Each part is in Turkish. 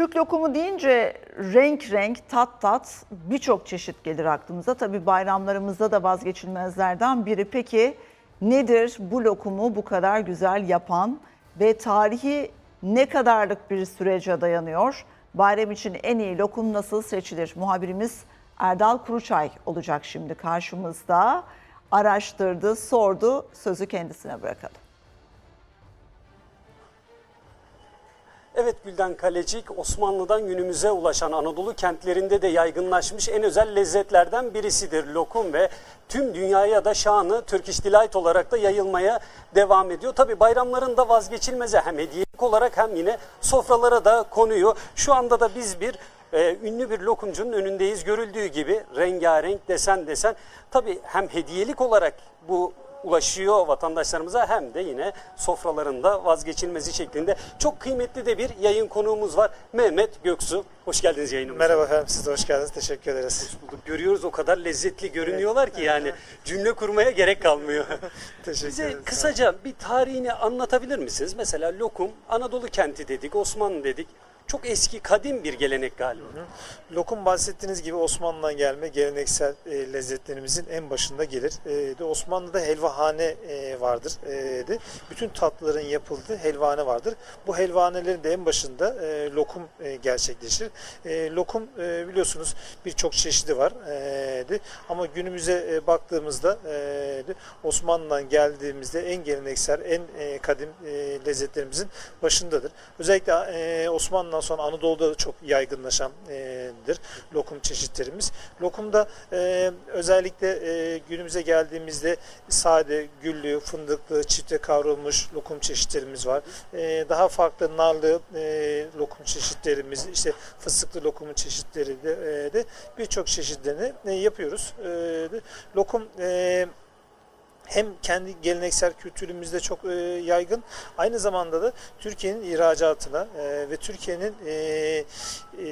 Türk lokumu deyince renk renk, tat tat birçok çeşit gelir aklımıza. Tabii bayramlarımızda da vazgeçilmezlerden biri. Peki nedir bu lokumu bu kadar güzel yapan ve tarihi ne kadarlık bir sürece dayanıyor? Bayram için en iyi lokum nasıl seçilir? Muhabirimiz Erdal Kuruçay olacak şimdi karşımızda. Araştırdı, sordu, sözü kendisine bırakalım. Evet Gülden Kalecik, Osmanlı'dan günümüze ulaşan Anadolu kentlerinde de yaygınlaşmış en özel lezzetlerden birisidir lokum ve tüm dünyaya da şanı Turkish Delight olarak da yayılmaya devam ediyor. Tabi bayramların da vazgeçilmezi hem hediyelik olarak hem yine sofralara da konuyor. Şu anda da biz bir e, ünlü bir lokumcunun önündeyiz. Görüldüğü gibi rengarenk desen desen. Tabi hem hediyelik olarak bu ulaşıyor vatandaşlarımıza hem de yine sofralarında vazgeçilmezi şeklinde. Çok kıymetli de bir yayın konuğumuz var. Mehmet Göksu. Hoş geldiniz yayınımıza. Merhaba efendim siz de hoş geldiniz. Teşekkür ederiz. bulduk. Görüyoruz o kadar lezzetli görünüyorlar ki yani cümle kurmaya gerek kalmıyor. Teşekkür Bize ederiz. kısaca bir tarihini anlatabilir misiniz? Mesela lokum Anadolu kenti dedik, Osmanlı dedik. Çok eski kadim bir gelenek galiba. Lokum bahsettiğiniz gibi Osmanlı'dan gelme geleneksel e, lezzetlerimizin en başında gelir. E, de Osmanlı'da helvahane e, vardır. E, de bütün tatlıların yapıldığı helvane vardır. Bu helvanelerin de en başında e, lokum e, gerçekleşir. E, lokum e, biliyorsunuz birçok çeşidi var. E, de, ama günümüze e, baktığımızda e, de, Osmanlı'dan geldiğimizde en geleneksel, en e, kadim e, lezzetlerimizin başındadır. Özellikle e, Osmanlı'dan sonra Anadolu'da da çok yaygınlaşandır lokum çeşitlerimiz. Lokumda e, özellikle e, günümüze geldiğimizde sade, güllü, fındıklı, çifte kavrulmuş lokum çeşitlerimiz var. E, daha farklı narlı lokum çeşitlerimiz, işte fıstıklı lokumun çeşitleri de, birçok çeşitlerini yapıyoruz. Lokum e, hem kendi geleneksel kültürümüzde çok e, yaygın, aynı zamanda da Türkiye'nin ihracatına e, ve Türkiye'nin e, e,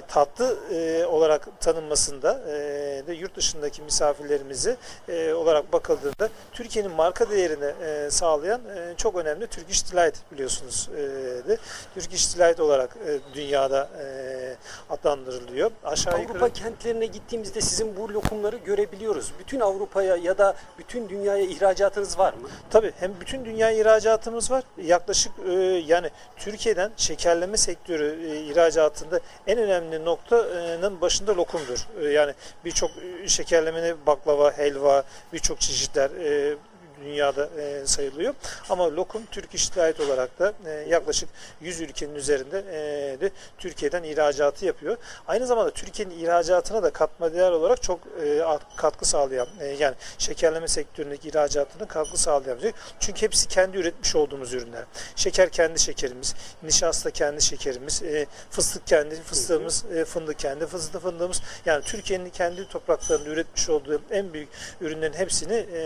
tatlı e, olarak tanınmasında e, de yurt dışındaki misafirlerimizi e, olarak bakıldığında Türkiye'nin marka değerini e, sağlayan e, çok önemli Turkish Delight biliyorsunuz. E, de Turkish Delight olarak e, dünyada e, adlandırılıyor. Aşağı Avrupa yukarı kentlerine gittiğimizde sizin bu lokumları görebiliyoruz. Bütün Avrupa'ya ya da bütün dünyaya ihracatınız var mı? Tabii hem bütün dünya ihracatımız var. Yaklaşık e, yani Türkiye'den şekerleme sektörü e, ihracatında en önemli noktanın başında lokumdur. E, yani birçok şekerlemeli baklava, helva, birçok çeşitler dünyada e, sayılıyor. Ama lokum Türk ait olarak da e, yaklaşık 100 ülkenin üzerinde e, de Türkiye'den ihracatı yapıyor. Aynı zamanda Türkiye'nin ihracatına da katma değer olarak çok e, at- katkı sağlayan e, yani şekerleme sektöründeki ihracatına katkı sağlayan. Çünkü hepsi kendi üretmiş olduğumuz ürünler. Şeker kendi şekerimiz, nişasta kendi şekerimiz, e, fıstık kendi fıstığımız, e, fındık kendi fıstık fındığımız. Yani Türkiye'nin kendi topraklarında üretmiş olduğu en büyük ürünlerin hepsini e,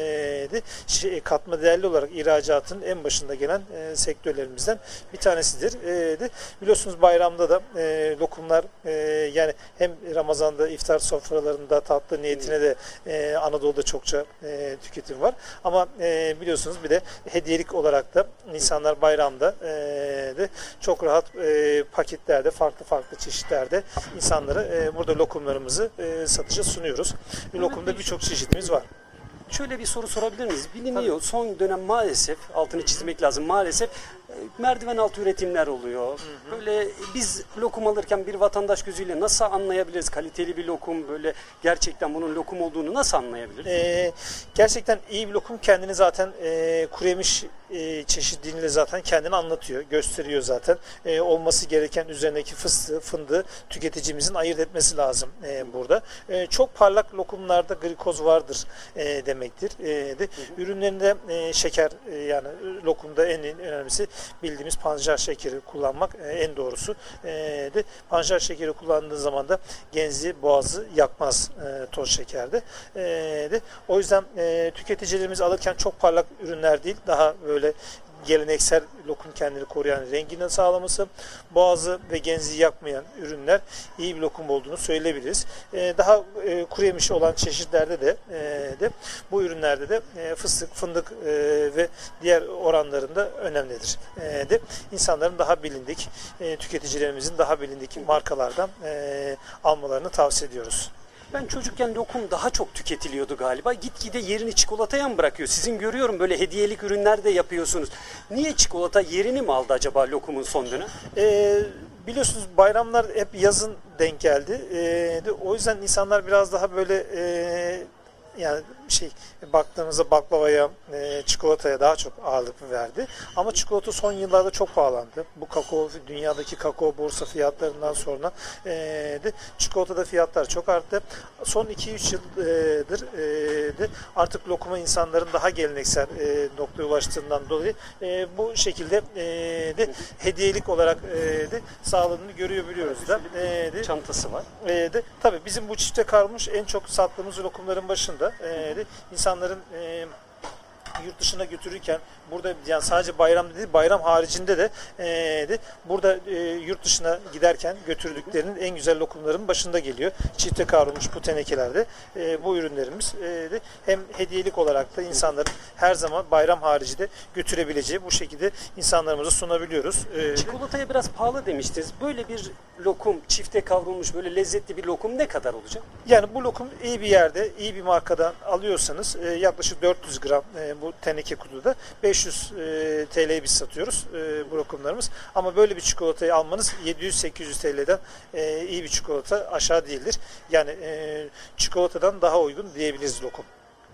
de şey, katma değerli olarak ihracatın en başında gelen e, sektörlerimizden bir tanesidir. E, de, biliyorsunuz bayramda da e, lokumlar e, yani hem Ramazan'da iftar sofralarında tatlı niyetine de e, Anadolu'da çokça e, tüketim var. Ama e, biliyorsunuz bir de hediyelik olarak da insanlar bayramda e, de çok rahat e, paketlerde farklı farklı çeşitlerde insanlara e, burada lokumlarımızı e, satışa sunuyoruz. Lokumda birçok çeşitimiz var. Şöyle bir soru sorabilir miyiz? Biliniyor son dönem maalesef altını çizmek lazım. Maalesef merdiven altı üretimler oluyor. Böyle biz lokum alırken bir vatandaş gözüyle nasıl anlayabiliriz kaliteli bir lokum böyle gerçekten bunun lokum olduğunu nasıl anlayabiliriz? Ee, gerçekten iyi bir lokum kendini zaten e, kuru yemiş e, çeşitliliğiyle zaten kendini anlatıyor, gösteriyor zaten. E, olması gereken üzerindeki fıstığı, fındığı tüketicimizin ayırt etmesi lazım e, burada. E, çok parlak lokumlarda glikoz vardır e, demektir. E, de, ürünlerinde e, şeker e, yani lokumda en önemlisi bildiğimiz pancar şekeri kullanmak e, en doğrusu. E, de pancar şekeri kullandığı zaman da genzi, boğazı yakmaz e, toz şekerde. De, o yüzden tüketicilerimiz alırken çok parlak ürünler değil, daha böyle geleneksel lokum kendini koruyan rengini sağlaması, boğazı ve genziyi yakmayan ürünler iyi bir lokum olduğunu söyleyebiliriz. E, daha e, kuru yemiş olan çeşitlerde de, e, de bu ürünlerde de e, fıstık, fındık e, ve diğer oranlarında önemlidir. E, de insanların daha bilindik, e, tüketicilerimizin daha bilindik markalardan e, almalarını tavsiye ediyoruz. Ben çocukken lokum daha çok tüketiliyordu galiba. Gitgide yerini çikolataya mı bırakıyor? Sizin görüyorum böyle hediyelik ürünler de yapıyorsunuz. Niye çikolata yerini mi aldı acaba lokumun son dönem? E, biliyorsunuz bayramlar hep yazın denk geldi. E, de, o yüzden insanlar biraz daha böyle e, yani şey baktığımızda baklavaya, e, çikolataya daha çok ağırlık verdi. Ama çikolata son yıllarda çok pahalandı. Bu kakao, dünyadaki kakao borsa fiyatlarından sonra e, de çikolatada fiyatlar çok arttı. Son 2-3 yıldır e, de artık lokuma insanların daha geleneksel e, noktaya ulaştığından dolayı e, bu şekilde e, de hediyelik olarak e, de sağladığını görüyor biliyoruz da. E, de, Çantası var. e, de, tabii bizim bu çifte karmış en çok sattığımız lokumların başında e, de, insanların e, yurt dışına götürürken burada yani sadece bayram değil bayram haricinde de, e, de burada e, yurt dışına giderken götürdüklerinin en güzel lokumların başında geliyor. Çifte kavrulmuş bu tenekelerde e, bu ürünlerimiz e, de hem hediyelik olarak da insanların her zaman bayram harici de götürebileceği bu şekilde insanlarımıza sunabiliyoruz. E, Çikolataya biraz pahalı demiştiniz. Böyle bir lokum, çifte kavrulmuş böyle lezzetli bir lokum ne kadar olacak? Yani bu lokum iyi bir yerde, iyi bir markadan alıyorsanız e, yaklaşık 400 gram e, bu teneke kutuda 500 e, TL'ye biz satıyoruz e, bu lokumlarımız. Ama böyle bir çikolatayı almanız 700-800 TL'den e, iyi bir çikolata aşağı değildir. Yani e, çikolatadan daha uygun diyebiliriz lokum.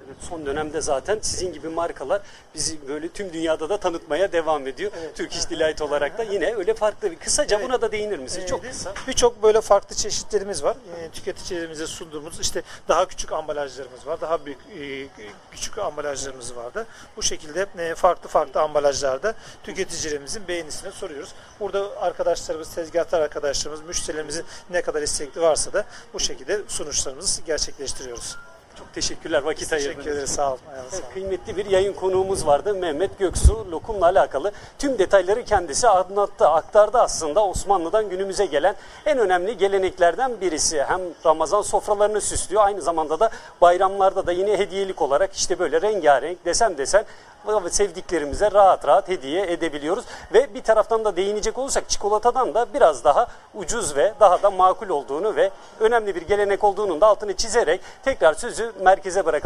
Evet, son dönemde zaten sizin gibi markalar bizi böyle tüm dünyada da tanıtmaya devam ediyor. Türk İş Delight olarak da yine öyle farklı bir kısaca Evet. buna da değinir misiniz? Çok Ee, kısa. Birçok böyle farklı çeşitlerimiz var. Ee, tüketicilerimize sunduğumuz işte daha küçük ambalajlarımız var. Daha büyük e, küçük ambalajlarımız var da. Bu şekilde e, farklı farklı ambalajlarda tüketicilerimizin beğenisine soruyoruz. Burada arkadaşlarımız, tezgahtar arkadaşlarımız, müşterilerimizin ne kadar istekli varsa da bu şekilde sunuşlarımızı gerçekleştiriyoruz. Çok teşekkürler vakit ayırdınız. Teşekkür ederiz. Sağ olun. Ayağınıza Evet, sağlık. Kıymetli bir yayın konuğumuz vardı. Mehmet Göksu lokumla alakalı tüm detayları kendisi anlattı, aktardı aslında Osmanlı'dan günümüze gelen en önemli geleneklerden birisi. Hem Ramazan sofralarını süslüyor aynı zamanda da bayramlarda da yine hediyelik olarak işte böyle rengarenk desen desen sevdiklerimize rahat rahat hediye edebiliyoruz. Ve bir taraftan da değinecek olursak çikolatadan da biraz daha ucuz ve daha da makul olduğunu ve önemli bir gelenek olduğunun da altını çizerek tekrar sözü merkeze bırakalım.